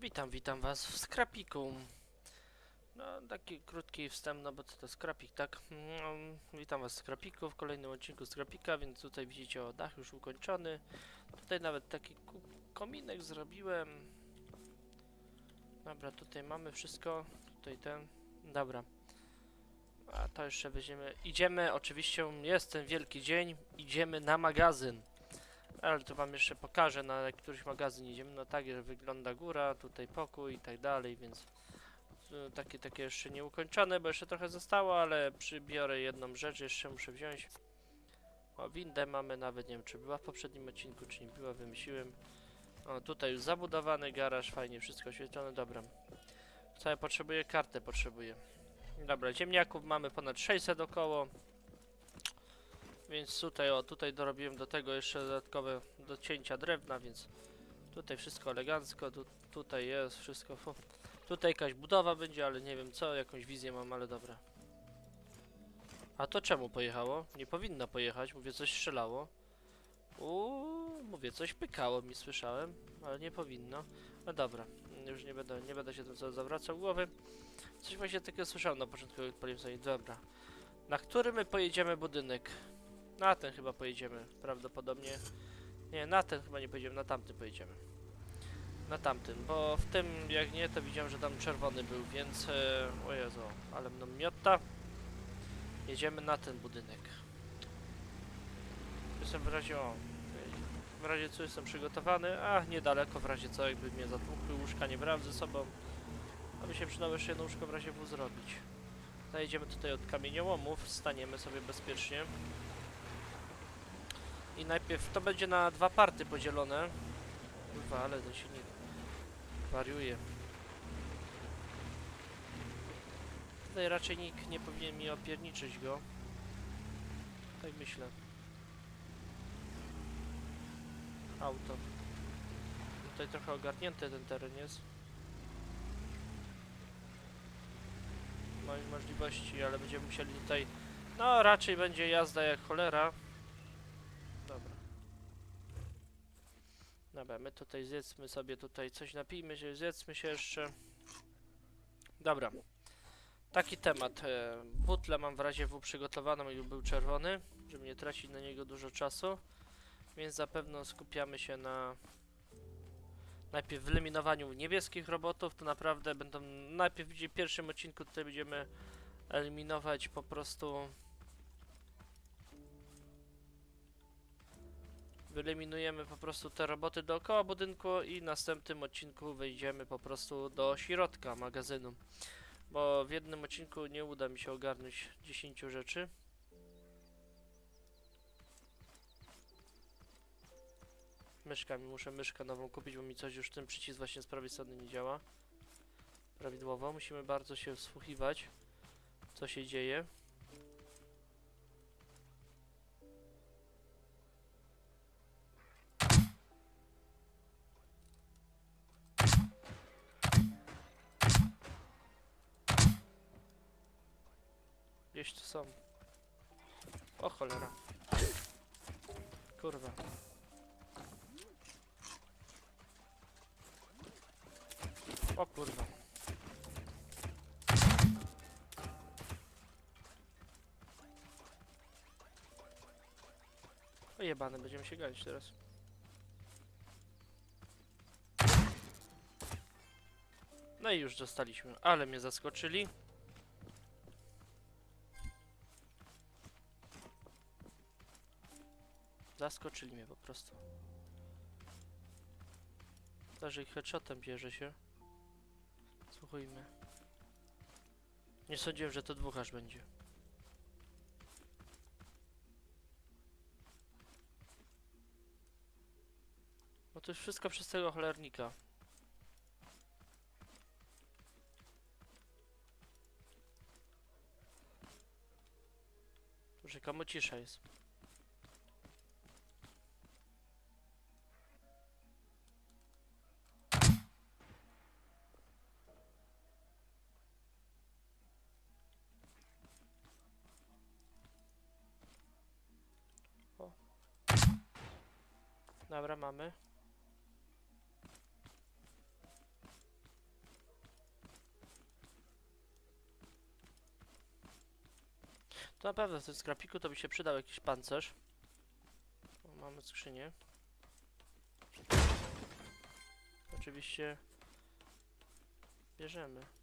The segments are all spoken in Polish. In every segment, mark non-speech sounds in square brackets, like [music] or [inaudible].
Witam, witam was w skrapiku. No, taki krótki wstęp, no bo to, to skrapik, tak? Mm, witam was w skrapiku, w kolejnym odcinku skrapika, więc tutaj widzicie o dach już ukończony. Tutaj nawet taki kominek zrobiłem. Dobra, tutaj mamy wszystko. Tutaj ten. Dobra. A to jeszcze weźmiemy. Idziemy, oczywiście jest ten wielki dzień. Idziemy na magazyn. Ale to wam jeszcze pokażę, na któryś magazyn idziemy. No tak, wygląda góra, tutaj pokój i tak dalej, więc e, takie, takie jeszcze nieukończone, bo jeszcze trochę zostało, ale przybiorę jedną rzecz, jeszcze muszę wziąć. O, windę mamy, nawet nie wiem, czy była w poprzednim odcinku, czy nie była, wymyśliłem. O, tutaj już zabudowany garaż, fajnie, wszystko oświetlone, dobra. Co ja potrzebuję? Kartę potrzebuję. Dobra, ziemniaków mamy ponad 600 około. Więc tutaj, o, tutaj dorobiłem do tego jeszcze dodatkowe do cięcia drewna, więc tutaj wszystko elegancko, tu, tutaj jest wszystko. Fu. Tutaj jakaś budowa będzie, ale nie wiem co, jakąś wizję mam, ale dobra. A to czemu pojechało? Nie powinno pojechać, mówię coś strzelało. Uuu, mówię coś pykało mi, słyszałem, ale nie powinno. No dobra, już nie będę, nie będę się tym co zawracał głowy. Coś właśnie takiego słyszałem na początku, jak dobra. Na który my pojedziemy budynek? Na ten chyba pojedziemy, prawdopodobnie. Nie, na ten chyba nie pojedziemy, na tamten pojedziemy. Na tamten, bo w tym, jak nie, to widziałem, że tam czerwony był, więc... E, o Jezu, ale mną miota. Jedziemy na ten budynek. Jestem w razie, o... W razie co jestem przygotowany, a niedaleko w razie co, jakby mnie zatłukły, łóżka nie brałem ze sobą. Aby się przydało jeszcze jedno łóżko w razie W zrobić. Zajedziemy tutaj od kamieniołomów, staniemy sobie bezpiecznie. I najpierw to będzie na dwa party podzielone. Kurwa, ale ten silnik wariuje. Tutaj raczej nikt nie powinien mi opierniczyć go. Tak myślę. Auto. Tutaj trochę ogarnięty ten teren jest. Moich możliwości, ale będziemy musieli tutaj... No, raczej będzie jazda jak cholera. Dobra. Dobra, my tutaj zjedzmy sobie tutaj coś, napijmy się, zjedzmy się jeszcze. Dobra. Taki temat. E, butlę mam w razie W przygotowaną i był czerwony, żeby nie tracić na niego dużo czasu. Więc zapewne skupiamy się na najpierw wyeliminowaniu niebieskich robotów. To naprawdę będą najpierw w pierwszym odcinku tutaj będziemy eliminować po prostu Wyeliminujemy po prostu te roboty dookoła budynku i w następnym odcinku wejdziemy po prostu do środka magazynu. Bo w jednym odcinku nie uda mi się ogarnąć 10 rzeczy. Myszkami muszę myszkę nową kupić, bo mi coś już ten przycisk właśnie z prawej strony nie działa. Prawidłowo. Musimy bardzo się wsłuchiwać, co się dzieje. Gdzieś tu są. O cholera. Kurwa. O kurwa. O jebany, będziemy się ganić teraz. No i już dostaliśmy, ale mnie zaskoczyli. Zaskoczyli mnie po prostu. Zdarzy ich headshotem bierze się. Słuchajmy. Nie sądziłem, że to dwóch aż będzie. No to już wszystko przez tego cholernika. Komu cisza jest. Dobra, mamy. To na pewno w tym skrapiku to by się przydał jakiś pancerz. O, mamy skrzynię. Oczywiście bierzemy.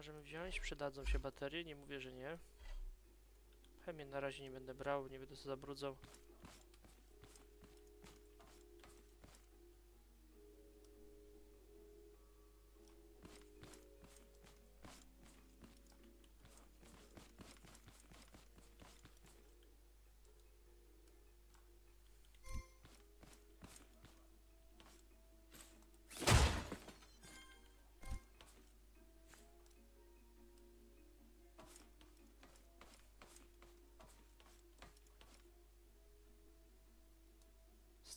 Możemy wziąć. Przydadzą się baterie, nie mówię, że nie. Chemię na razie nie będę brał, nie będę się zabrudzał.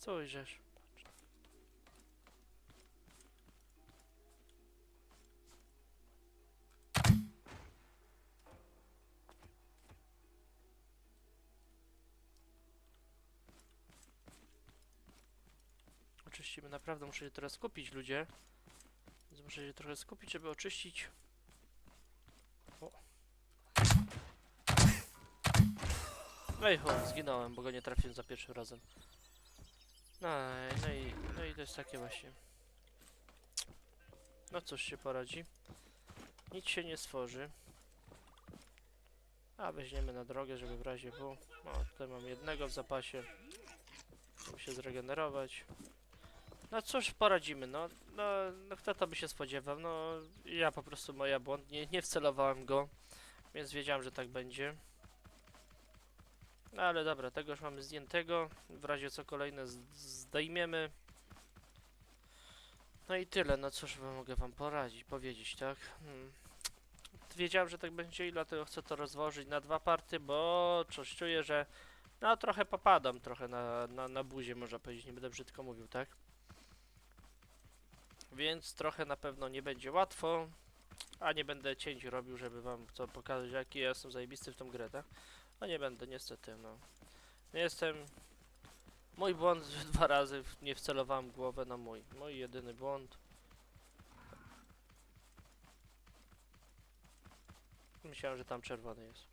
Spojrzysz. Oczyścimy, naprawdę muszę się teraz skupić, ludzie. Więc muszę się trochę skupić, żeby oczyścić. O. No i chuj, zginąłem, bo go nie trafiłem za pierwszym razem. No, no i, no i to jest takie właśnie. No cóż się poradzi. Nic się nie stworzy. A weźmiemy na drogę, żeby w razie było. No, tutaj mam jednego w zapasie. Żeby się zregenerować. No cóż, poradzimy, no, no, no kto to by się spodziewał, no ja po prostu moja błąd, nie, nie wcelowałem go, więc wiedziałem, że tak będzie. No ale dobra, tego już mamy zdjętego. W razie co kolejne zdejmiemy. No i tyle, no cóż mogę wam poradzić, powiedzieć, tak? Hmm. Wiedziałem, że tak będzie i dlatego chcę to rozłożyć na dwa party, bo coś czuję, że no trochę popadam trochę na, na, na buzie, można powiedzieć, nie będę brzydko mówił, tak? Więc trochę na pewno nie będzie łatwo, a nie będę cięć robił, żeby wam co pokazać, jaki ja jestem zajebisty w tą grę, tak? No nie będę, niestety, no. Nie Jestem... Mój błąd [laughs] dwa razy nie wcelowałem głowę na mój. Mój jedyny błąd. Myślałem, że tam czerwony jest.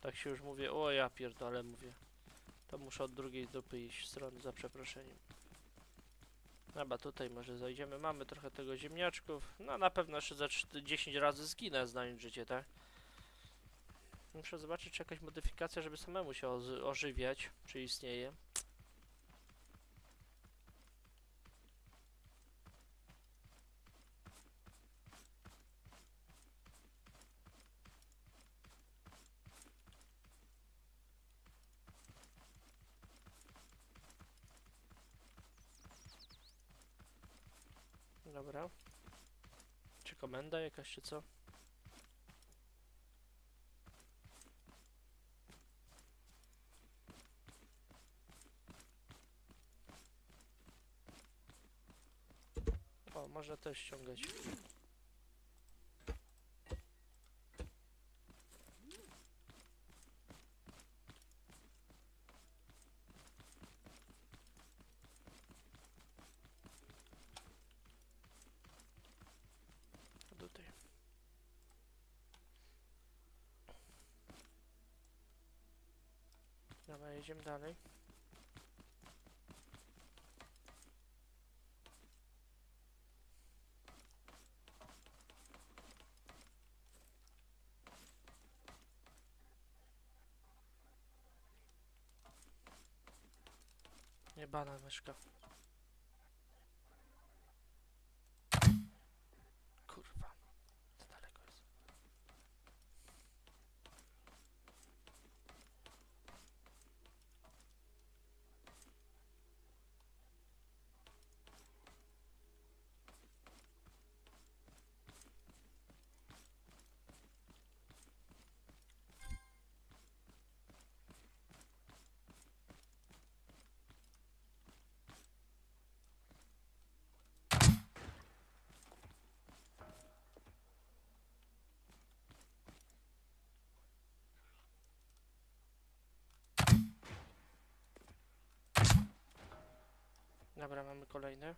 Tak się już mówię, o ja pierdolę mówię. To muszę od drugiej dupy iść strony, za przeproszeniem. Dobra, tutaj może zajdziemy. Mamy trochę tego ziemniaczków. No na pewno jeszcze za czt- 10 razy zginę znając życie, tak? Muszę zobaczyć, czy jakaś modyfikacja, żeby samemu się ożywiać, czy istnieje. Dobra. Czy komenda jakaś, czy co? O, można też ściągać. Dobra, jedziemy dalej. Jebana myszka. Dobra, mamy kolejny.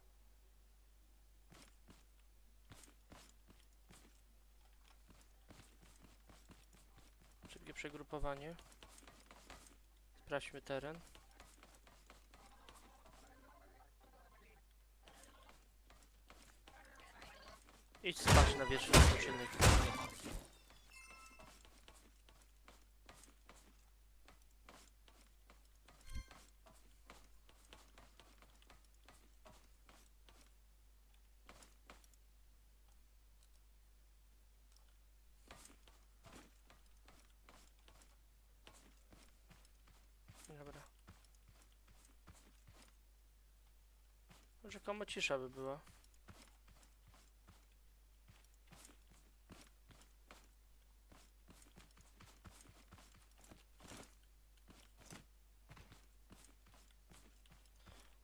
Szybkie przegrupowanie. Sprawdźmy teren. Idź spać na odpoczynek. Dobra. Może komu cisza by była.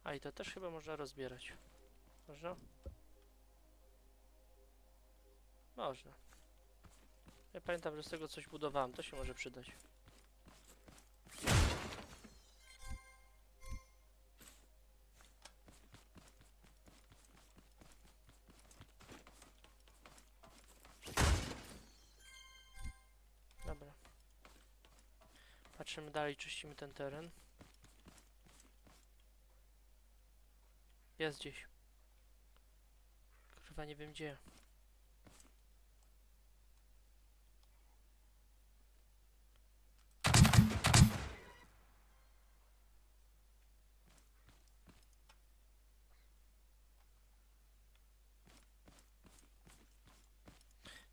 A i to też chyba można rozbierać. Można? Można. Ja pamiętam, że z tego coś budowałem, to się może przydać. Patrzymy dalej, czyścimy ten teren. Jest gdzieś. Kurwa, nie wiem gdzie.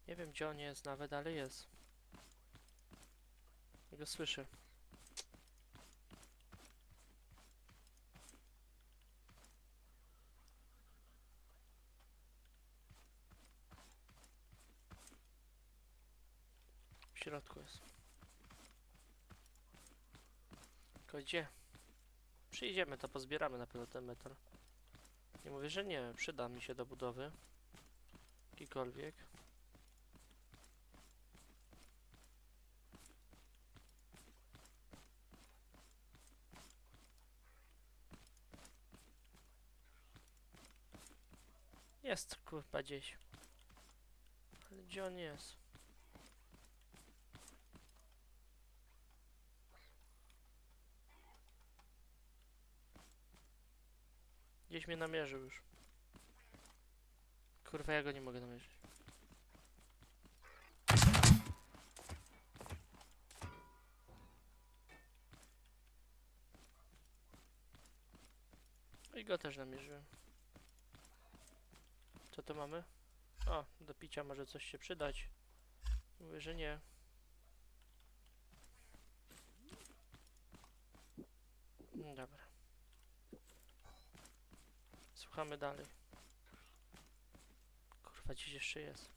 Nie wiem gdzie on jest nawet, ale jest. Ja Go słyszę. Środku jest. Tylko gdzie? Przyjdziemy, to pozbieramy na pewno ten metal. Nie mówię, że nie. Przyda mi się do budowy. Jakikolwiek. Jest kurwa gdzieś. Ale gdzie on jest? Gdzieś mnie namierzył już. Kurwa, ja go nie mogę namierzyć. I go też namierzyłem. Co to mamy? O, do picia może coś się przydać. Mówię, że nie. Dobra. Słuchamy dalej. Kurwa, gdzieś jeszcze jest.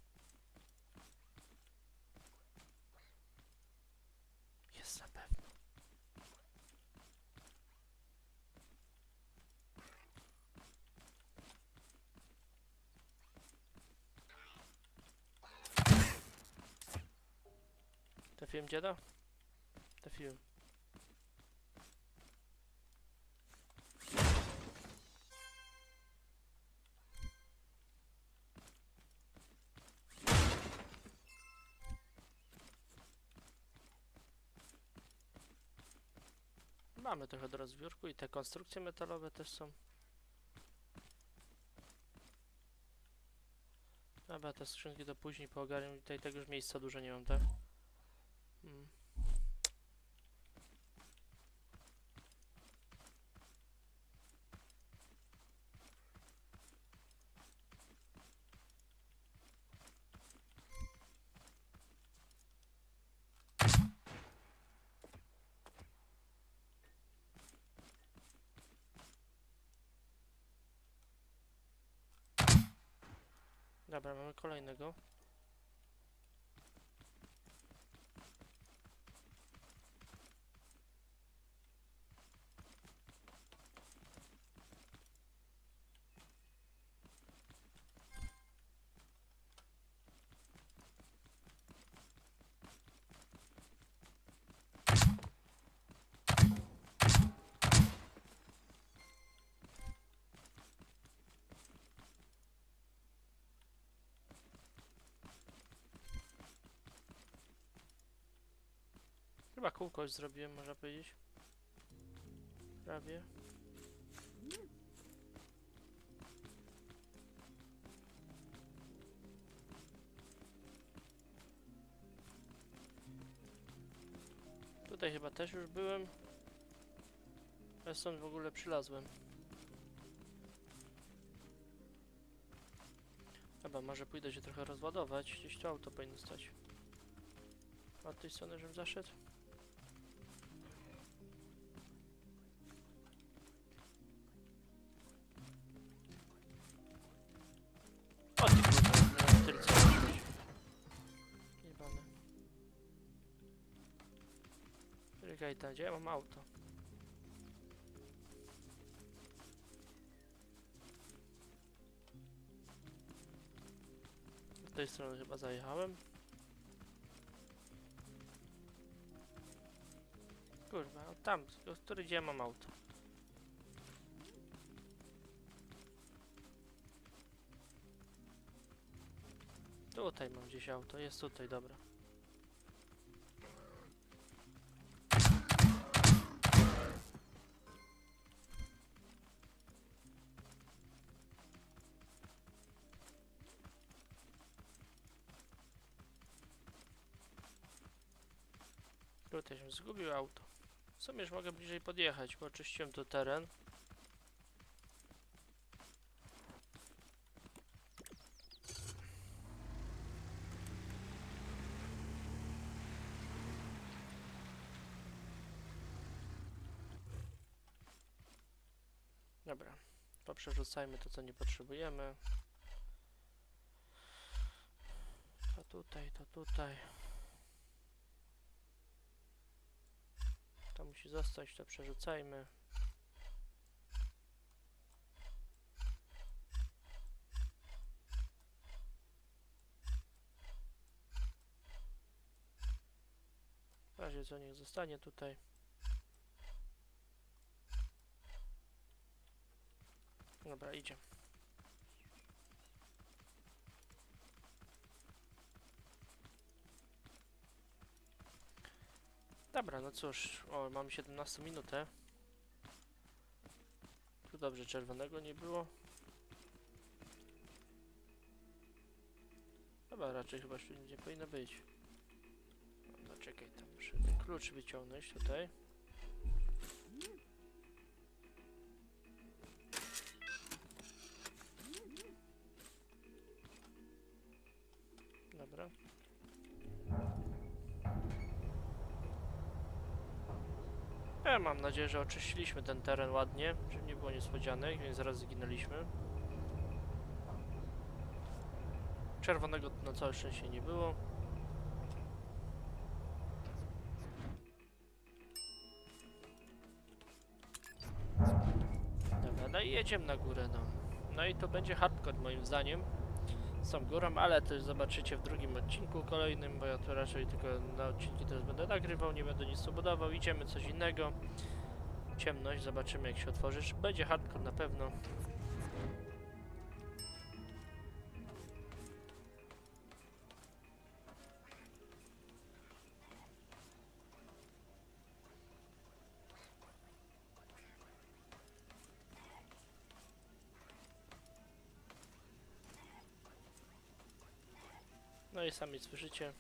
Jest na pewno. Trafiłem dziada? Trafiłem. Mamy trochę do rozbiórku i te konstrukcje metalowe też są. Dobra, te skrzynki to później poogarniam. Tutaj tego już miejsca dużo nie mam, tak? Dobra, mamy kolejnego. Chyba kółko zrobiłem, można powiedzieć. Prawie. Tutaj chyba też już byłem. Ja stąd w ogóle przylazłem. Chyba może pójdę się trochę rozładować. Gdzieś tu auto powinno stać. Od tej strony, żebym zaszedł? Czekaj, tam, gdzie ja mam auto? Z tej strony chyba zajechałem. Kurwa, tam, który gdzie ja mam auto? Tutaj mam gdzieś auto, jest tutaj, dobra. Tutaj się zgubił auto. W sumie już mogę bliżej podjechać, bo oczyściłem tu teren. Dobra, poprzerzucajmy to, co nie potrzebujemy. To tutaj, to tutaj. To musi zostać, to przerzucajmy. W razie co niech zostanie tutaj. Dobra, idzie. Dobra, no cóż, o, mamy 17 minutę. Tu dobrze, czerwonego nie było. Dobra, raczej chyba nie powinno być. No czekaj, tam muszę klucz wyciągnąć tutaj. Nadzieję, że oczyściliśmy ten teren ładnie, żeby nie było niespodzianek, więc zaraz zginęliśmy. Czerwonego na całe szczęście nie było. Dobra, no i jedziemy na górę, no. No i to będzie hardcore moim zdaniem z tą górą, ale to już zobaczycie w drugim odcinku kolejnym, bo ja to raczej tylko na odcinki teraz będę nagrywał, nie będę nic tu budował, idziemy coś innego. Ciemność, zobaczymy jak się otworzysz. Będzie hardcore na pewno. No i sami słyszycie.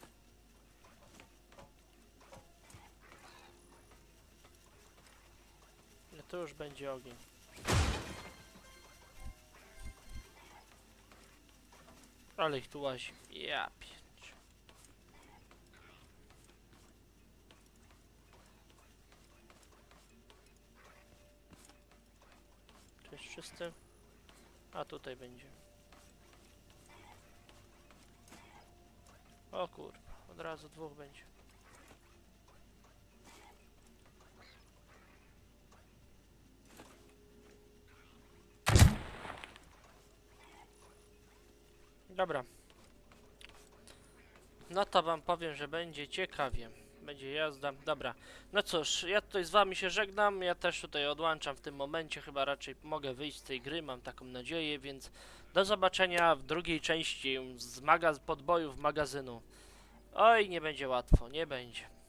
To już będzie ogień. Ale ich tu łazi. Ja pięć. Tu jest czysty. A tutaj będzie. O kurwa, od razu dwóch będzie. Dobra. No to wam powiem, że będzie ciekawie. Będzie jazda. Dobra. No cóż, ja tutaj z wami się żegnam. Ja też tutaj odłączam w tym momencie. Chyba raczej mogę wyjść z tej gry, mam taką nadzieję, więc do zobaczenia w drugiej części z magaz podbojów magazynu. Oj, nie będzie łatwo, nie będzie.